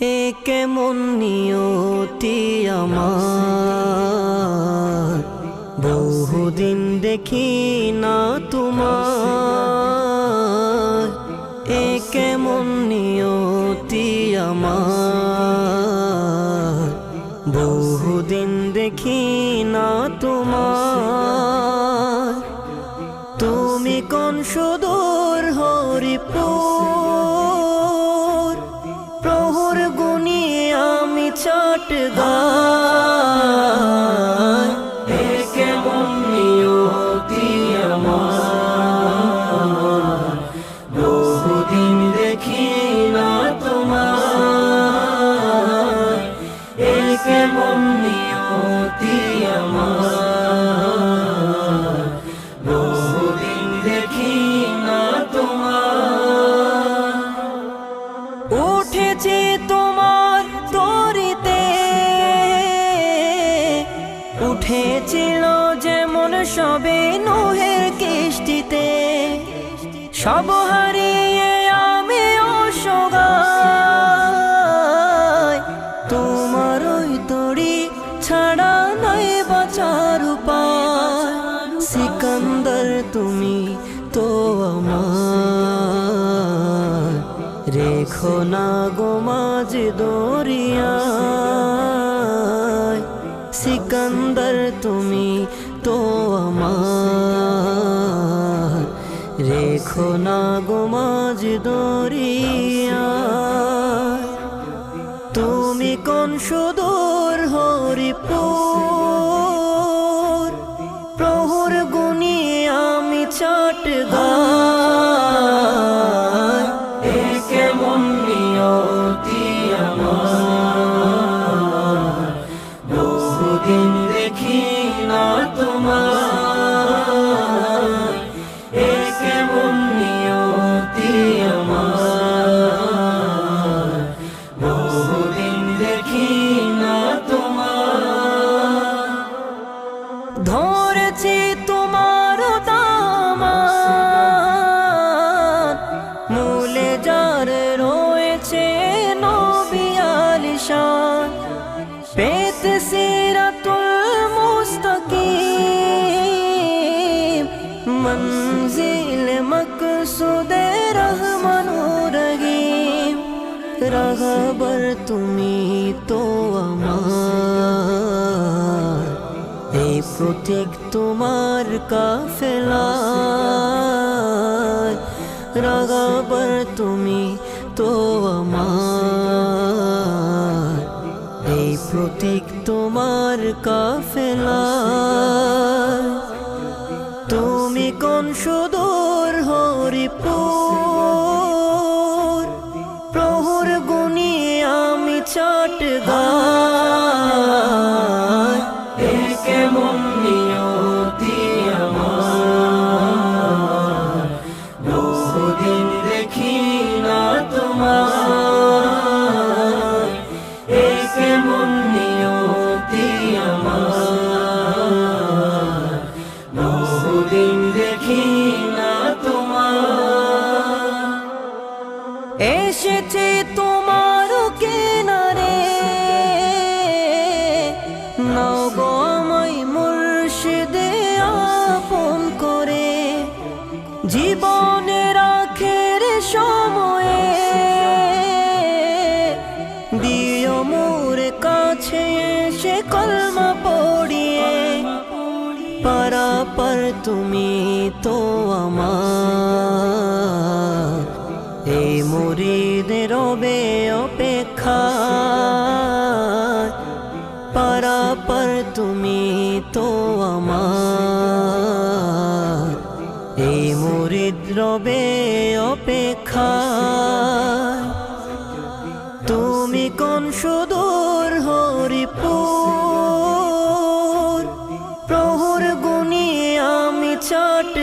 এ কেমন নিয়তি আমার। বহুদিন দেখি না তোমার। এ কেমন নিয়তি আমার। বহুদিন দেখি না তোমার। তুমি কোন সুদূর হরিপুর? উঠেছিল যেমন সবে নোহের কিস্তিতে সব হারিয়ে আমি অসগায়। তোমার ওই তরি ছাড়া নয় বাঁচার উপায়। সিকান্দার তুমি তো আমার। রেখো না গো মাঝ দরিয়ায় সিকান্দার তুমি তো আমার রেখো না গোমাজ দরিয়া তুমি কোন সুদূর হরিপুর ধরেছি তোমার দামান মূলে যার রয়েছে নবিয়াল শান। পেত সিরাতুল মুস্তাকিম মঞ্জিল মকসুদে রহমানুর রহিম। রহবর তুমি তো প্রতীক তোমার কাফেলা রহবর তুমি তো আমার। এই প্রতীক তোমার কাফেলা তুমি কোন সুদূর হরিপুর? প্রহর গুনি আমি চাট এসেছে তোমার কিনারে। আমায় মুর্শিদে আপন করে। জীবনের আখের সময়ে দিও মোর কাছে এসে কলমা পড়িয়ে। পারাপার তুমি তো আমার। এই মুরিদ রবে অপেক্ষা পারাপার তুমি তো আমার। এই মুরিদ রবে অপেক্ষা তুমি কোন সুদূর হরিপুর? প্রহর গুনি আমি চাট